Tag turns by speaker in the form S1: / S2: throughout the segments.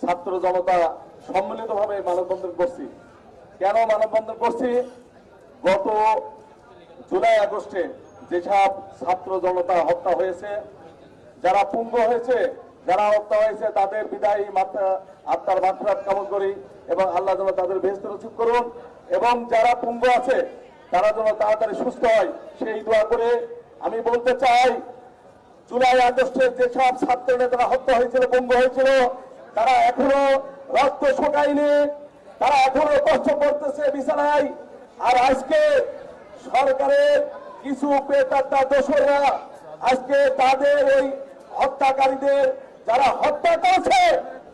S1: ছাত্র জনতা সম্মিলিতভাবে মানববন্ধন করছি। কেন মানববন্ধন করছি? গত জুলাই আগস্টে যেসব ছাত্র জনতা হত্যা হয়েছে, যারা পুঙ্গ হয়েছে, যারা হত্যা হয়েছে, তাদের বিদায়ী মাত্রা, আত্মার মাত্রাত কামন করি এবং আল্লাহ যেন তাদের বেহস্ত নসিব করুন এবং যারা পুঙ্গ আছে, তারা যেন তাড়াতাড়ি সুস্থ হয়, সেই দোয়া করে আমি বলতে চাই জুলাই আগস্টে যেসব ছাত্র নেতারা হত্যা হয়েছিল, পঙ্গু হয়েছিল, তারা এখনও রক্ত শোকায়নি, তারা এখনও কষ্ট করতেছে বিছানায়। আর আজকে সরকারের কিছু পেতাত্তা দোসররা আজকে তাদের ওই হত্যাকারীদের যারা হত্যা করেছে,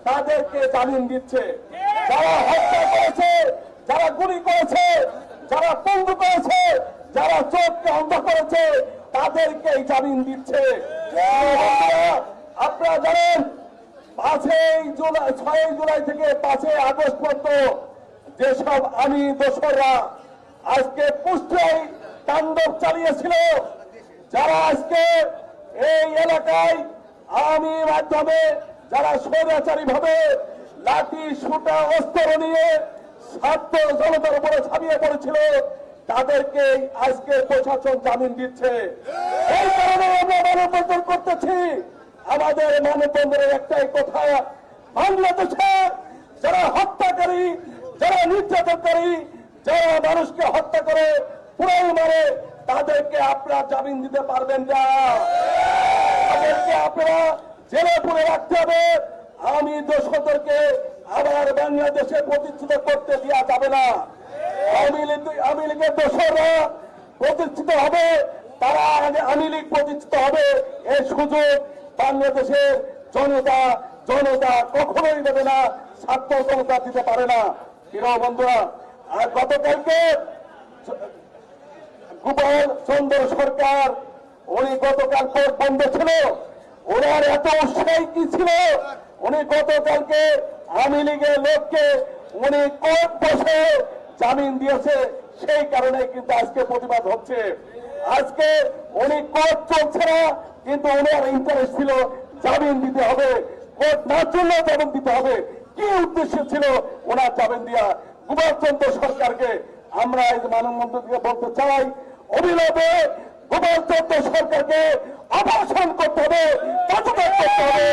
S1: তাদেরকে জামিন দিচ্ছে। যারা হত্যা করেছে, যারা গুলি করেছে, যারা পঙ্গু করেছে, যারা চোখকে অন্ধ করেছে তাদেরকে জামিন দিচ্ছে। আপনারা জানেন, পাঁচই জুলাই, ছয়ই জুলাই থেকে পাঁচই আগস্ট পর্যন্ত যেসব আমি দোসররা আজকে পুষ্টাই তাণ্ডব চালিয়েছিল, যারা আজকে এই এলাকায় আমি মাধ্যমে যারা স্বৈরাচারী ভাবে লাঠি সুটা অস্ত্র নিয়ে ছাত্র জনতার উপরে ছাপিয়ে পড়েছিল তাদেরকে আজকে প্রশাসন জামিন দিচ্ছে। এই কারণে আমরা মানববন্ধন করতেছি। আমাদের মানববন্ধনের একটাই কথা, বাংলাদেশে যারা হত্যাকারী, যারা নির্যাতনকারী, যারা মানুষকে হত্যা করে, পুরাই মারে, তাদেরকে আপনারা জামিন দিতে পারবেন না। তাদেরকে আপনারা জেলে পুরে রাখতে হবে। আমি দোষদেরকে আবার বাংলাদেশে প্রতিষ্ঠিত করতে দেওয়া যাবে না। আওয়ামী লীগের দোষররা প্রতিষ্ঠিত হবে, তারা আওয়ামী লীগ প্রতিষ্ঠিত হবে। এই সুযোগ বাংলাদেশের জনতা জনতা কখনোই দেবে না, ছাত্র জনতা দিতে পারে না। প্রিয় বন্ধুরা, আর গতকালকে গোপাল চন্দ্র সরকার, উনি গতকাল কোর্ট বন্ধ ছিল। ওনার এত উৎসাহী কি ছিল? উনি গতকালকে আওয়ামী লীগের লোককে, উনি কোর্ট বসে জামিন দিয়েছে, সেই কারণে কিন্তু আজকে প্রতিবাদ হচ্ছে। আজকে উনি কোর্ট চলছে না, কিন্তু ওনার ইন্টারেস্ট ছিল জামিন দিতে হবে। কোর্ট না চললেও জামিন দিতে হবে। কি উদ্দেশ্য ছিল ওনার জামিন দিয়া? কুমারচন্দ্র সরকারকে আমরা এই মানববন্ধন থেকে বলতে চাই, অবিলম্বে কুমারচন্দ্র সরকারকে অপারেশন করতে হবে করতে হবে।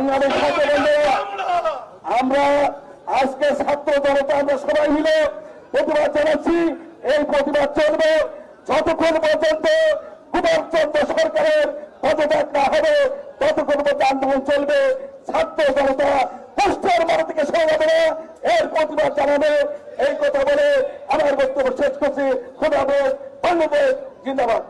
S1: বাংলাদেশ আমরা আজকে ছাত্র জনতা, আমরা সবাই মিলে প্রতিবাদ জানাচ্ছি। এই প্রতিবাদ চলবে যতক্ষণ পর্যন্ত কুমার চন্দ্র সরকারের পদত্যাগ না হবে, ততক্ষণ পর্যন্ত আন্দোলন চলবে। ছাত্র জনতা কষ্টের মারা থেকে সরে এর প্রতিবাদ জানাবে। এই কথা বলে আমার বক্তব্য শেষ করছি। খোদা বাংলাদেশ জিন্দাবাদ।